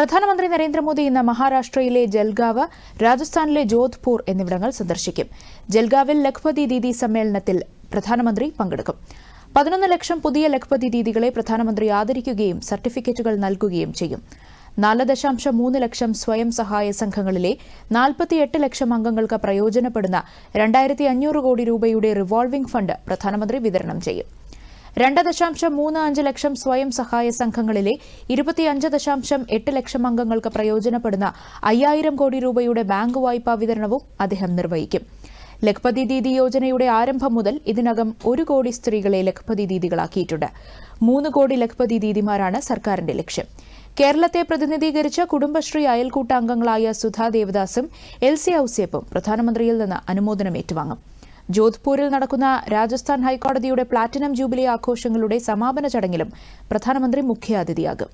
പ്രധാനമന്ത്രി നരേന്ദ്രമോദി ഇന്ന് മഹാരാഷ്ട്രയിലെ ജൽഗാവ് രാജസ്ഥാനിലെ ജോധ്പൂർ എന്നിവിടങ്ങൾ സന്ദർശിക്കും. ജൽഗാവിൽ ലഖ്പതി ദീദി സമ്മേളനത്തിൽ പ്രധാനമന്ത്രി പങ്കെടുക്കും. പതിനൊന്ന് ലക്ഷം പുതിയ ലഖ്പതി ദീദികളെ പ്രധാനമന്ത്രി ആദരിക്കുകയും സർട്ടിഫിക്കറ്റുകൾ നൽകുകയും ചെയ്യും. നാല് ദശാംശം മൂന്ന് ലക്ഷം സ്വയം സഹായ സംഘങ്ങളിലെ നാൽപ്പത്തിയെട്ട് ലക്ഷം അംഗങ്ങൾക്ക് പ്രയോജനപ്പെടുന്ന രണ്ടായിരത്തി അഞ്ഞൂറ് കോടി രൂപയുടെ റിവോൾവിംഗ് ഫണ്ട് പ്രധാനമന്ത്രി വിതരണം ചെയ്യും. രണ്ട് ദശാംശം മൂന്ന് അഞ്ച് ലക്ഷം സ്വയം സഹായ സംഘങ്ങളിലെ ഇരുപത്തിയഞ്ച് ദശാംശം എട്ട് ലക്ഷം അംഗങ്ങൾക്ക് പ്രയോജനപ്പെടുന്ന അയ്യായിരം കോടി രൂപയുടെ ബാങ്ക് വായ്പാ വിതരണവും അദ്ദേഹം നിർവഹിക്കും. ലഖ്പതി ദീദി യോജനയുടെ ആരംഭം മുതൽ ഇതിനകം ഒരു കോടി സ്ത്രീകളെ ലഖ്പതി ദീദികളാക്കിയിട്ടുണ്ട്. മൂന്ന് കോടി ലഖ്പതി ദീദിമാരാണ് സർക്കാരിന്റെ ലക്ഷ്യം. കേരളത്തെ പ്രതിനിധീകരിച്ച കുടുംബശ്രീ അയൽക്കൂട്ട അംഗങ്ങളായ സുധാ ദേവദാസും എൽ സി ഔസേപ്പും പ്രധാനമന്ത്രിയിൽ നിന്ന് അനുമോദനം ഏറ്റുവാങ്ങും. ജോധ്പൂരിൽ നടക്കുന്ന രാജസ്ഥാൻ ഹൈക്കോടതിയുടെ പ്ലാറ്റിനം ജൂബിലി ആഘോഷങ്ങളുടെ സമാപന ചടങ്ങിലും പ്രധാനമന്ത്രി മുഖ്യാതിഥിയാകും